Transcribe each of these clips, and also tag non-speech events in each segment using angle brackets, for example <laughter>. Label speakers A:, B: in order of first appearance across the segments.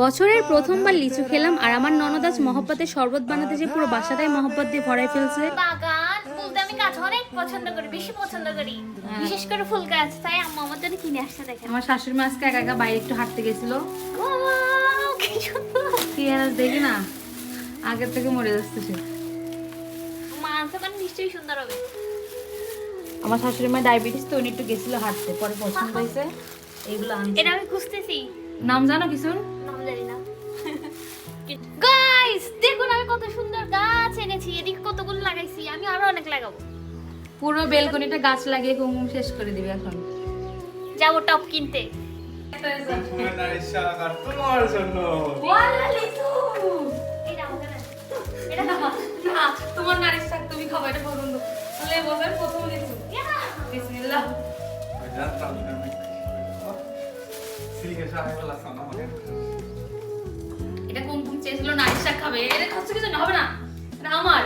A: বছরের প্রথমবার লিচু খেলাম আর আমার ননদ আজ মহব্বতের শরবত বানাতে যে পুরো বাসাটাই মহব্বত দিয়ে ভরাই ফেলছে।
B: বাগান বলতে আমি গাছ অনেক পছন্দ করি বেশি পছন্দ করি। বিশেষ করে ফুল গাছ তাই আম্মা আমার জন্য কিনে আসতে দেখেন।
A: আমার শাশুড়ি মা আজকে একা একা বাইরে একটু হাঁটতে গেছিল।
B: কি
A: আর দেখি না আগের থেকে মরে যাচ্ছে সে।
B: মানে নিশ্চয়ই সুন্দর হবে।
A: আমার শাশুড়ি মা ডায়াবেটিস তো উনি একটু গেছিল হাঁটতে পরে পছন্দ হয়েছে। এইগুলো আনছে।
B: এটা আমি খুঁজতেছি।
A: নাম জানো কিছু?
B: নাম জানি না। <laughs> গাইস দেখুন আমি কত সুন্দর গাছ এনেছি এদিকে কতগুলো লাগাইছি আমি আরও অনেক লাগাবো।
A: পুরো বেলকনিটা গাছ লাগিয়ে কুমকুম শেষ করে দিবে এখন।
B: যাব টপ কিনতে।
C: তোমার জন্য
B: এটা আমাকে দেন। এটা
A: না, না, তোমার নারিশ শাক তুমি খাব এটা পছন্দ। তাহলে বলবেন প্রথম বিসমিল্লাহ।
C: জানতাম কোন কোন
A: এটা চেয়েছিল? না শাক খাবে এটা খাচ্ছ কিছু না হবে না। এটা আমার।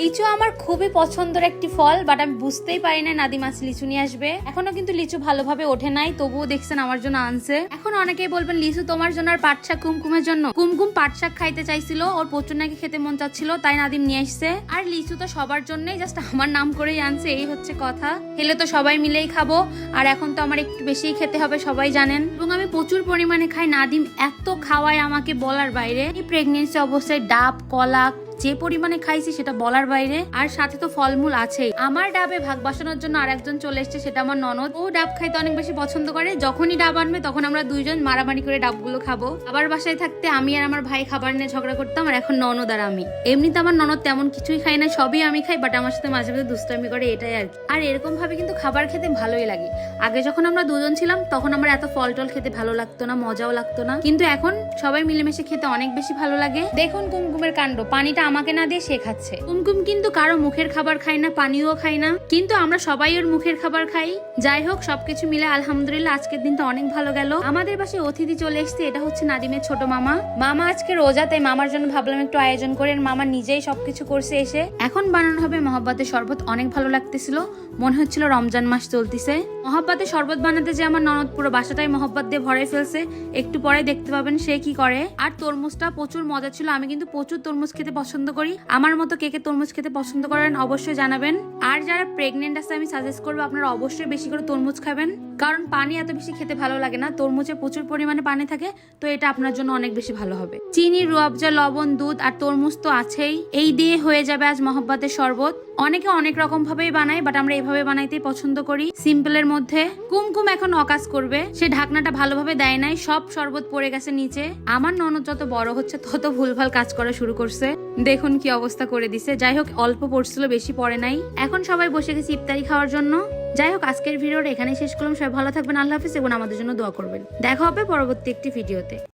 A: লিচু আমার খুবই পছন্দের একটি ফল বাট আমি বুঝতেই পারি না নাদি মাছ লিচু নিয়ে আসবে। এখনও কিন্তু লিচু ভালোভাবে ওঠে নাই, তবুও দেখছেন আমার জন্য আনছে। এখন অনেকেই বলবেন, লিচু তোমার জন্য আর পাট শাক কুমকুমের জন্য? কুমকুম পাট শাক খাইতে চাইছিল, ওর প্রচুর নাকি খেতে মন চাচ্ছিল, তাই নাদিম নিয়ে আসছে। আর লিচু তো সবার জন্যই জাস্ট আমার নাম করেই আনছে, এই হচ্ছে কথা। হেলে তো সবাই মিলেই খাব, আর এখন তো আমার একটু বেশিই খেতে হবে, সবাই জানেন। এবং আমি প্রচুর পরিমাণে খাই, নাদিম এত খাওয়ায় আমাকে বলার বাইরে। এই প্রেগনেন্সি অবস্থায় ডাব, কলা যে পরিমাণে খাইছি সেটা বলার বাইরে, আর সাথে তো ফলমূল আছেই। আমার ডাবে ভাগ বাসানোর জন্য আর একজন চলে এসেছে, সেটা আমার ননদ। ও ডাব খাইতে অনেক বেশি পছন্দ করে। যখনই ডাব আনবে, তখন আমরা দুইজন মারামারি করে ডাবগুলো খাব। আবার বাসায় থাকতে আমি আর আমার ভাই খাবার নিয়ে ঝগড়া করতাম, আর এখন ননদ আর আমি। এমনিতে আমার ননদ তেমন কিছুই খাই না, সবই আমি খাই বাট আমার সাথে মাঝে মাঝে দুষ্টামি করে, এটাই আর আর এরকম ভাবে কিন্তু খাবার খেতে ভালোই লাগে। আগে যখন আমরা দুজন ছিলাম, তখন আমার এত ফল টল খেতে ভালো লাগতো না, মজাও লাগতো না। কিন্তু এখন সবাই মিলেমিশে খেতে অনেক বেশি ভালো লাগে। দেখুন কুমকুমের কাণ্ড, পানিটা আমাকে না দিয়ে শেখাচ্ছে কুমকুম কিন্তু কারও মুখের খাবার খায় না, পানিও খায় না। কিন্তু আমরা সবাই ওর মুখের খাবার খাই। যাই হোক, সবকিছু মিলে আলহামদুলিল্লাহ আজকের দিনটা অনেক ভালো গেল। আমাদের বাসায় অতিথি চলে এসেছে, এটা হচ্ছে নাদিমের ছোট মামা। মামা আজকে রোজা তাই মামার জন্য ভাবলাম একটু আয়োজন করে মামা নিজেই সবকিছু করছে এসে। এখন বানানো হবে মহাব্বাতের শরবত, অনেক ভালো লাগতেছিল। মনে হচ্ছিল রমজান মাস চলতেছে। মহাব্বাতের শরবত বানাতে যে আমার ননদ পুরো বাসাটাই মহব্বত দিয়ে ভরে ফেলছে। একটু পরে দেখতে পাবেন সে কি করে। আর তরমুজটা প্রচুর মজা ছিল, আমি কিন্তু প্রচুর তরমুজ খেতে পছন্দ করি, আমার মতো কে কে তরমুজ খেতে পছন্দ করেন অবশ্যই জানাবেন। আর যারা প্রেগনেন্ট আছে, আমি সাজেস্ট করব আপনারা অবশ্যই বেশি করে তরমুজ খাবেন। কারণ পানি এত বেশি খেতে ভালো লাগে না, তরমুজে প্রচুর পরিমাণে পানি থাকে, তো এটা আপনার জন্য অনেক বেশি ভালো হবে। চিনি রুয়াবজা লবণ, দুধ আর তরমুজ তো আছেই। এই দিয়ে হয়ে যাবে আজ মহব্বতের শরবত। অনেকে অনেক রকম ভাবেই বানায় বাট আমরা এভাবে বানাইতেই পছন্দ করি। সিম্পলের মধ্যে কুমকুম এখন অকাজ করবে। সে ঢাকনাটা ভালোভাবে দেয় নাই, সব শরবত পড়ে গেছে নিচে। আমার ননদ যত বড় হচ্ছে, তত ভুলভাল কাজ করা শুরু করছে। দেখুন কি অবস্থা করে দিছে। যাই হোক, অল্প পড়ছিল, বেশি পড়ে নাই। এখন সবাই বসে গেছে ইফতারি খাওয়ার জন্য। যাই হোক, আজকের ভিডিওটা এখানে শেষ করলাম। সবাই ভালো থাকবেন, আল্লাহ হাফিজ, এবং আমাদের জন্য দোয়া করবেন। দেখা হবে পরবর্তী একটি ভিডিওতে।